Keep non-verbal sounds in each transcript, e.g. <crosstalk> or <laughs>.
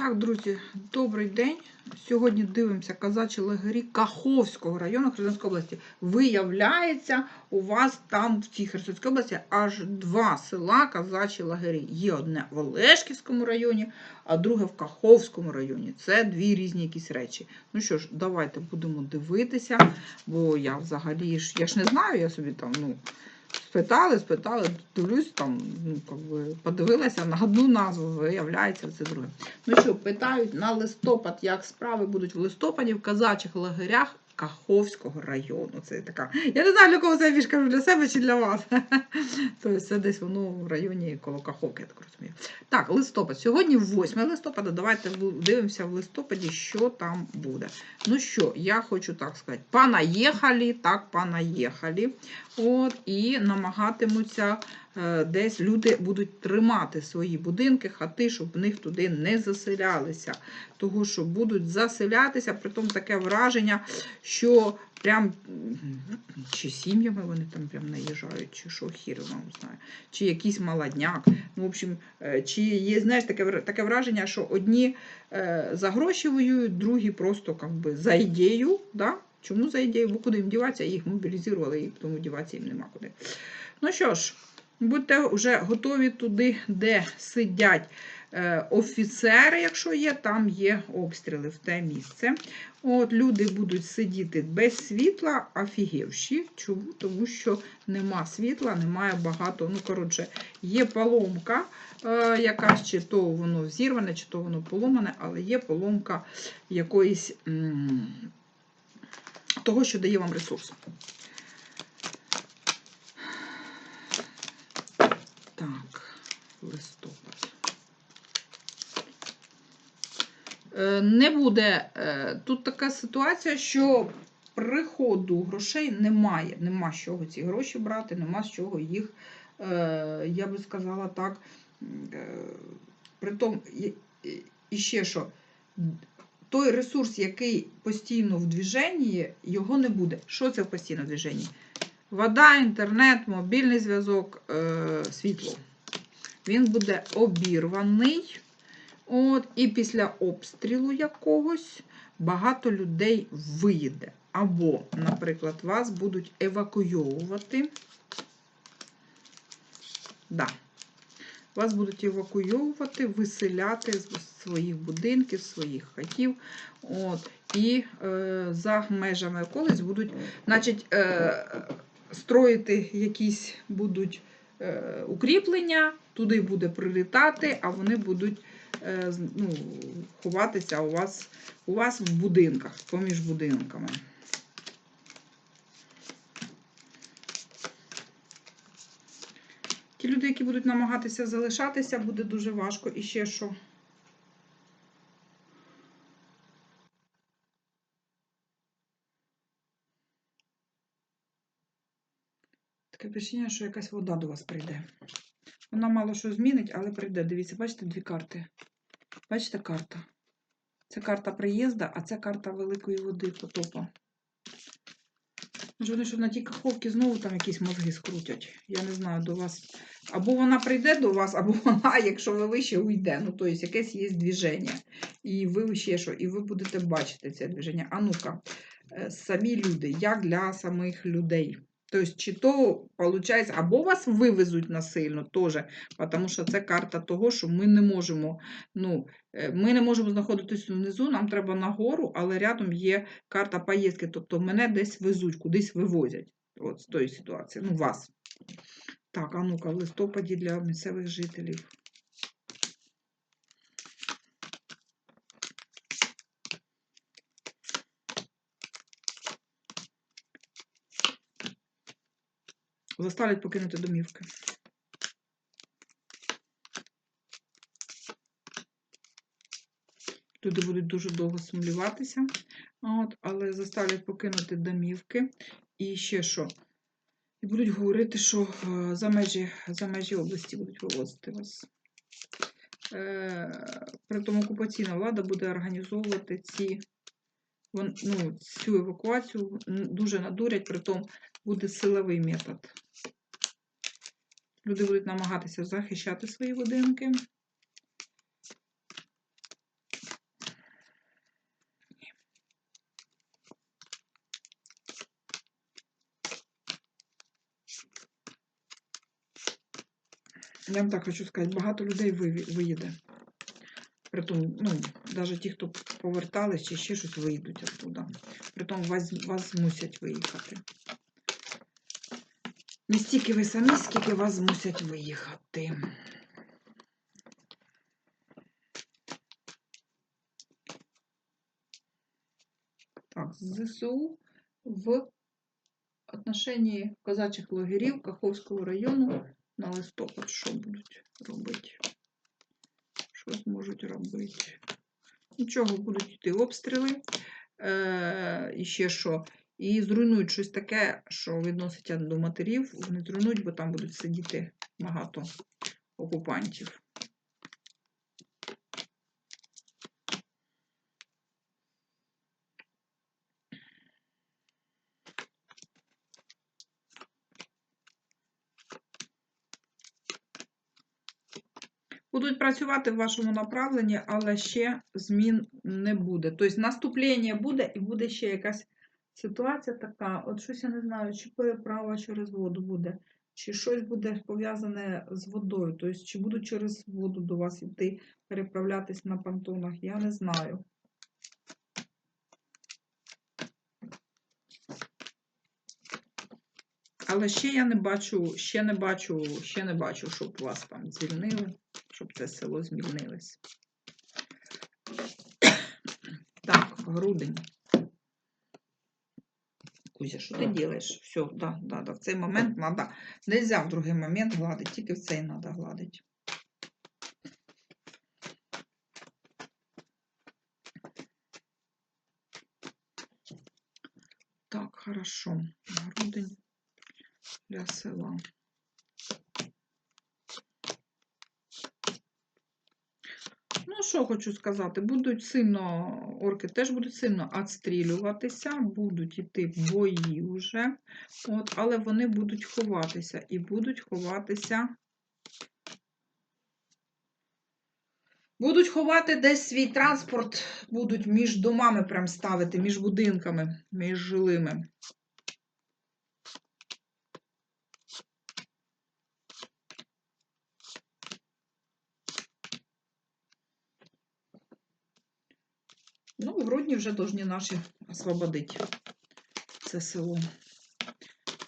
Так, друзі, добрий день. Сьогодні дивимося казачі лагері Каховського району Херсонської області. Виявляється, у вас там в цій Херсонській області аж два села казачі лагері. Є одне в Олешківському районі, а друге в Каховському районі. Це дві різні якісь речі. Ну що ж, давайте будемо дивитися, бо я взагалі ж я ж не знаю, я собі там, ну. Спитали, спитали, дивлюсь, там, ну, как би, подивилася на одну назву, виявляється, це друге. Ну що, питають на листопад, як справи будуть в листопаді в казачих лагерях Каховського району. Це така. Я не знаю, для кого це я кажу, для себе чи для вас. <laughs> Тобто це десь воно в районі коло Каховки, я так розумію. Так, листопад. Сьогодні 8 листопада. Давайте дивимося в листопаді, що там буде. Ну що, я хочу так сказати, понаїхали, так, понаїхали. От, і намагатимуться десь люди будуть тримати свої будинки, хати, щоб в них туди не заселялися. Того, що будуть заселятися, притом таке враження, що прям чи сім'ями вони там прям наїжджають, чи що хір вам знає, чи якийсь молодняк. Ну, в общем, е, чи є, знаєш, таке, таке враження, що одні е, за гроші воюють, другі просто как би, за ідею. Да? Чому за ідею? Бо куди їм діватися? Їх мобілізували, і тому діватися їм нема куди. Ну що ж, будьте вже готові туди, де сидять е, офіцери, якщо є, там є обстріли в те місце. От Люди будуть сидіти без світла, офігівші. Чому? Тому що нема світла, немає багато. Ну, коротше, є поломка е, якась, чи то воно взірване, чи то воно поломане, але є поломка якоїсь. того, що дає вам ресурс. Так, листопад. Е, Не буде. е, Тут така ситуація, що приходу грошей немає. Нема з чого ці гроші брати, нема з чого їх, е, я би сказала так. Притом, і- ще що, той ресурс, який постійно в движенні, його не буде. Що це в постійно в движенні? Вода, інтернет, мобільний зв'язок, е, світло. Він буде обірваний. От, і після обстрілу якогось багато людей виїде. Або, наприклад, вас будуть евакуйовувати. Да. Вас будуть евакуйовувати, виселяти з своїх будинків, своїх хатів. От, і е, за межами околиць будуть, значить, е, строїти якісь будуть е, укріплення, туди буде прилітати, а вони будуть е, ну, ховатися у вас, у вас в будинках, поміж будинками. Ті люди, які будуть намагатися залишатися, буде дуже важко. І ще що. Таке впечатлення, що якась вода до вас прийде. Вона мало що змінить, але прийде. Дивіться, бачите дві карти. Бачите карта? Це карта приїзду, а це карта великої води потопа. Вони що на тій каховці знову там якісь мозги скрутять. Я не знаю, до вас. Або вона прийде до вас, або <laughs> вона, якщо ви вище, уйде. Ну, тобто, якесь є движення. І ви ще що, і ви будете бачити це движення. А ну-ка, е, самі люди, як для самих людей. Тобто, чи то виходить, або вас вивезуть насильно теж, тому що це карта того, що ми не можемо, ну, е, ми не можемо знаходитися внизу, нам треба нагору, але рядом є карта поїздки, тобто мене десь везуть, кудись вивозять. От з тої ситуації. Ну, вас. Так, а ну-ка, в листопаді для місцевих жителів. Заставлять покинути домівки. Люди будуть дуже довго сумліватися, от, але заставлять покинути домівки. І ще що? І будуть говорити, що е, за межі, за межі області будуть вивозити вас. Е, Притом окупаційна влада буде організовувати ці, ну, цю евакуацію дуже надурять, притом буде силовий метод. Люди будуть намагатися захищати свої будинки. Я вам так хочу сказати, багато людей виїде. Притом, ну, навіть ті, хто повертались чи ще щось виїдуть оттуда. Притом вас, вас змусять виїхати. Не стільки ви самі, скільки вас змусять виїхати. Так, ЗСУ в отношенні казачих лагерів Каховського району на листопад що будуть робити? Що можуть робити? Нічого, будуть йти обстріли. Е, і ще що. І зруйнують щось таке, що відноситься до матерів. Вони зруйнують, бо там будуть сидіти багато окупантів. Будуть працювати в вашому направленні, але ще змін не буде. Тобто наступлення буде і буде ще якась ситуація така. От щось я не знаю, чи переправа через воду буде, чи щось буде пов'язане з водою. Тобто, чи будуть через воду до вас йти переправлятись на понтонах, я не знаю. Але ще я не бачу, ще не бачу, ще не бачу, щоб вас там звільнили, щоб це село звільнилось. <coughs> Так, грудень. Кузя, що ти робиш? Все, да, да, да. В цей момент треба. Нельзя в другий момент гладити, тільки в цей треба гладити. Так, хорошо. Грудень для села. Ну, що хочу сказати, будуть сильно, орки теж будуть сильно відстрілюватися, будуть йти бої вже, от, але вони будуть ховатися і будуть ховатися. Будуть ховати десь свій транспорт, будуть між домами прям ставити, між будинками, між жилими. Ну, в грудні вже повинні наші освободити це село.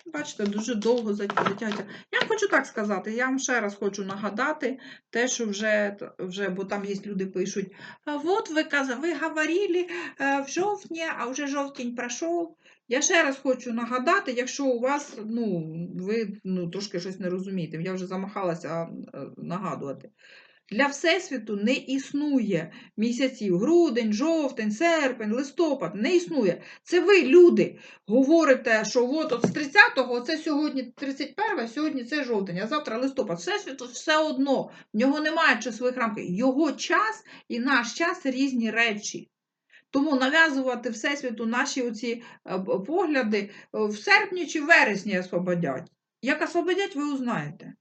Бачите, дуже довго затягується. Я хочу так сказати, я вам ще раз хочу нагадати те, що вже, вже бо там є люди пишуть, «А от ви, ви говорили е, в жовтні, а вже жовтень пройшов. Я ще раз хочу нагадати, якщо у вас, ну, ви ну, трошки щось не розумієте, я вже замахалася е, нагадувати. Для Всесвіту не існує місяців грудень, жовтень, серпень, листопад. Не існує. Це ви, люди, говорите, що от, от з 30-го, це сьогодні 31, сьогодні це жовтень, а завтра листопад. Всесвіту все одно. В нього немає часових рамків. Його час і наш час різні речі. Тому нав'язувати Всесвіту наші оці е, погляди е, в серпні чи вересні освободять. Як освободять, ви узнаєте.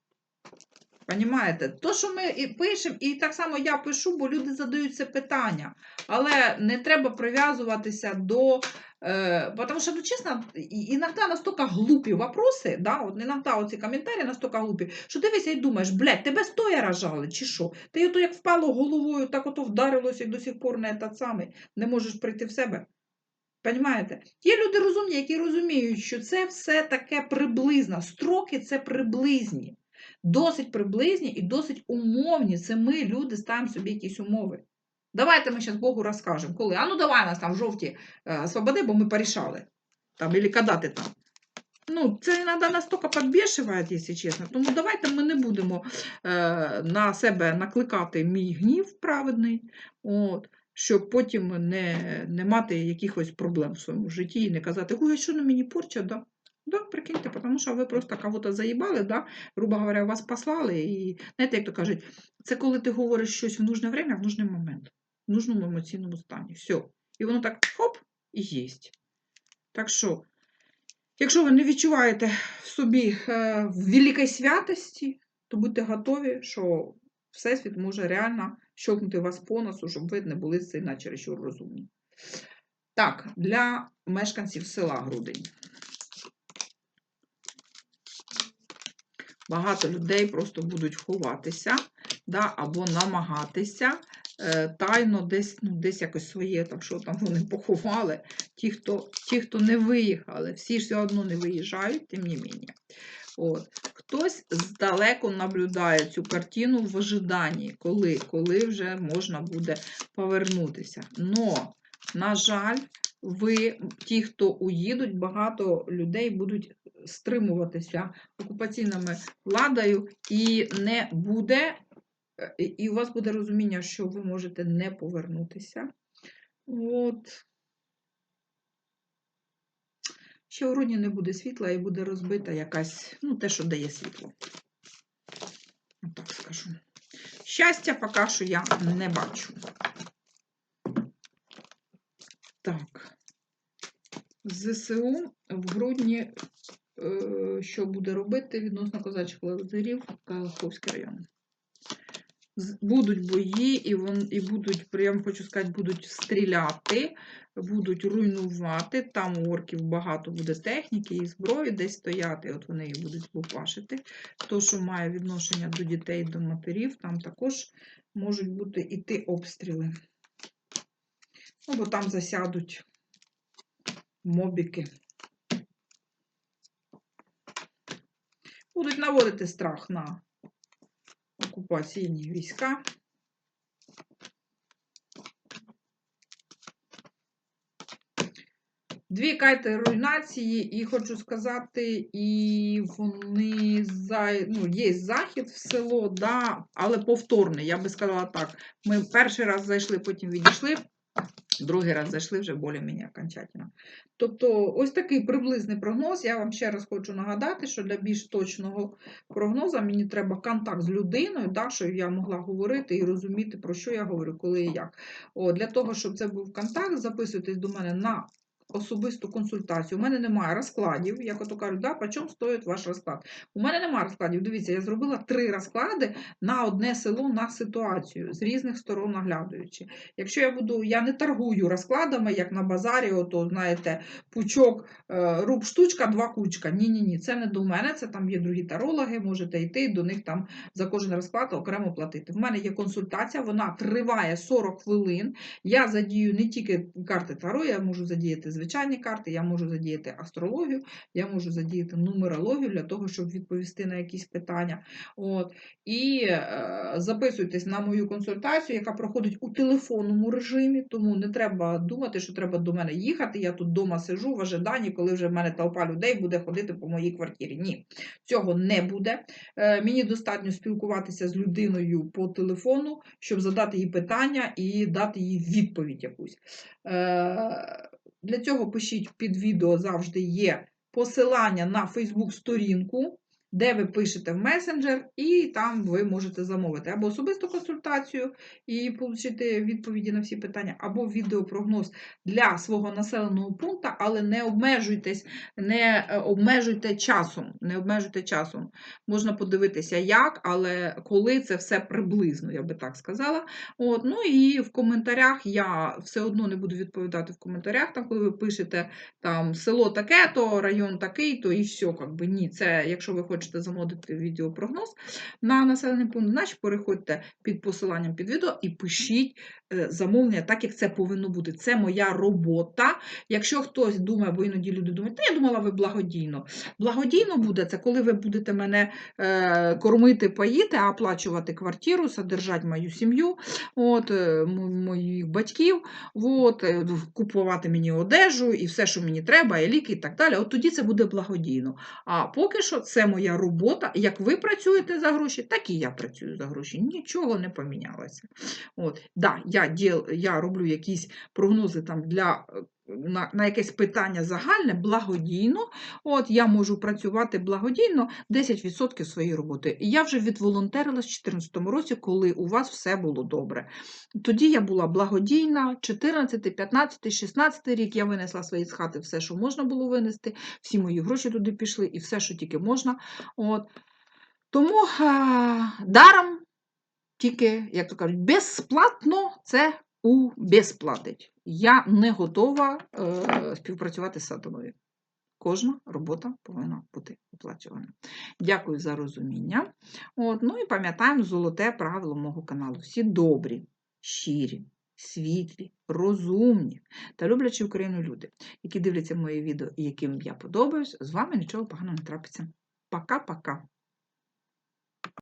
Понімаєте? То, що ми і пишемо, і так само я пишу, бо люди задають це питання. Але не треба прив'язуватися до. Э, потому что, ну, честно, и- иногда настолько глупі вопроси, да, от иногда оці коментарі настолько глупі, що дивишся і думаєш, блядь, тебе стоя рожали, чи що? Ти ото як впало головою, так ото вдарилося і до сих пор не та самий, не можеш прийти в себе. Понімаєте? Є люди розумні, які розуміють, що це все таке приблизно. Строки це приблизні. Досить приблизні і досить умовні. Це ми, люди, ставимо собі якісь умови. Давайте ми зараз Богу розкажемо, коли. А ну давай нас там жовті е, освободи, бо ми порішали. Там, або коли там. Ну, це іноді настільки підбішує, якщо чесно. Тому давайте ми не будемо е, на себе накликати мій гнів праведний, от, щоб потім не, не мати якихось проблем в своєму житті і не казати, ой, а що на мені порча, да? Да, прикиньте, тому що ви просто кого-то заїбали, да? грубо говоря, вас послали. І знаєте, як то кажуть, це коли ти говориш щось в нужне время, в нужний момент, в нужному емоційному стані. Все. І воно так хоп, і єсть. Так що, якщо ви не відчуваєте в собі е, великої святості, то будьте готові, що Всесвіт може реально щовкнути вас по носу, щоб ви не були сильно чересчур розумні. Так, для мешканців села Грудень. Багато людей просто будуть ховатися, да, або намагатися е, тайно десь, ну, десь якось своє, там, що там вони поховали. Ті, хто, ті, хто не виїхали, всі ж все одно не виїжджають, тим не менше. От. Хтось здалеку наблюдає цю картину в ожиданні, коли, коли вже можна буде повернутися. Но, на жаль, ви, ті, хто уїдуть, багато людей будуть стримуватися окупаційними владою, і не буде, е, і- у вас буде розуміння, що ви можете не повернутися. От. Ще у грудні не буде світла і буде розбита якась, ну, те, що дає світло. Так скажу. Щастя поки що я не бачу. Так. ЗСУ в грудні е, що буде робити відносно козачих лагерів Каховський район. Будуть бої, і, вон, і будуть, прям хочу сказати, будуть стріляти, будуть руйнувати. Там у орків багато буде техніки і зброї десь стояти, от вони їх будуть лупашити. То, що має відношення до дітей, до матерів, там також можуть бути іти обстріли. Ну, бо там засядуть мобіки. Будуть наводити страх на окупаційні війська. Дві кайти руйнації, і хочу сказати, і вони за, ну, є захід в село, да, але повторний, я би сказала так. Ми перший раз зайшли, потім відійшли, другий раз зайшли вже більш-менш окончательно. Тобто, ось такий приблизний прогноз. Я вам ще раз хочу нагадати, що для більш точного прогнозу мені треба контакт з людиною, так, щоб я могла говорити і розуміти, про що я говорю, коли і як. О, для того, щоб це був контакт, записуйтесь до мене на особисту консультацію. У мене немає розкладів, як ото кажуть, да, по чому стоїть ваш розклад. У мене немає розкладів. Дивіться, я зробила три розклади на одне село на ситуацію з різних сторон наглядуючи. Якщо я буду, я не торгую розкладами, як на базарі, ото, знаєте, пучок, е, руб штучка, два кучка. Ні-ні, ні, це не до мене, це там є другі тарологи, можете йти до них там за кожен розклад окремо платити. В мене є консультація, вона триває 40 хвилин. Я задію не тільки карти Таро, я можу задіяти звичайні карти, я можу задіяти астрологію, я можу задіяти нумерологію для того, щоб відповісти на якісь питання. От. І е, записуйтесь на мою консультацію, яка проходить у телефонному режимі, тому не треба думати, що треба до мене їхати. Я тут вдома сижу в ожиданні, коли вже в мене толпа людей буде ходити по моїй квартирі. Ні, цього не буде. Е, мені достатньо спілкуватися з людиною по телефону, щоб задати їй питання і дати їй відповідь якусь. Е, для цього пишіть під відео завжди є посилання на Фейсбук-сторінку, де ви пишете в месенджер, і там ви можете замовити або особисту консультацію і отримати відповіді на всі питання, або відеопрогноз для свого населеного пункту, але не обмежуйтесь, не е, обмежуйте часом. Не обмежуйте часом. Можна подивитися, як, але коли це все приблизно, я би так сказала. От, ну і в коментарях я все одно не буду відповідати в коментарях, там, коли ви пишете там село таке, то район такий, то і все, как би ні. Це якщо ви хочете замовити відеопрогноз на населений пункт, значить переходьте під посиланням під відео і пишіть е, замовлення, так як це повинно бути. Це моя робота. Якщо хтось думає, бо іноді люди думають, та я думала, ви благодійно. Благодійно буде це, коли ви будете мене е, кормити, поїти, оплачувати квартиру, содержати мою сім'ю, от, е, моїх батьків, от, купувати мені одежу і все, що мені треба, і ліки, і так далі. От тоді це буде благодійно. А поки що це моя робота. Як ви працюєте за гроші, так і я працюю за гроші. Нічого не помінялося. От, да, я, діл, я роблю якісь прогнози там для. Е, На, на якесь питання загальне, благодійно, от я можу працювати благодійно 10% своєї роботи. І я вже відволонтерила з 2014 році, коли у вас все було добре. Тоді я була благодійна, 14, 15, 16 рік я винесла свої з хати все, що можна було винести, всі мої гроші туди пішли, і все, що тільки можна. От. Тому а, даром, тільки, як то кажуть, безплатно це у безплатить. Я не готова е, співпрацювати з сатаною. Кожна робота повинна бути оплачувана. Дякую за розуміння. От, ну і пам'ятаємо золоте правило мого каналу. Всі добрі, щирі, світлі, розумні та люблячі Україну люди, які дивляться мої відео і яким я подобаюсь, з вами нічого поганого не трапиться. Пока-пока.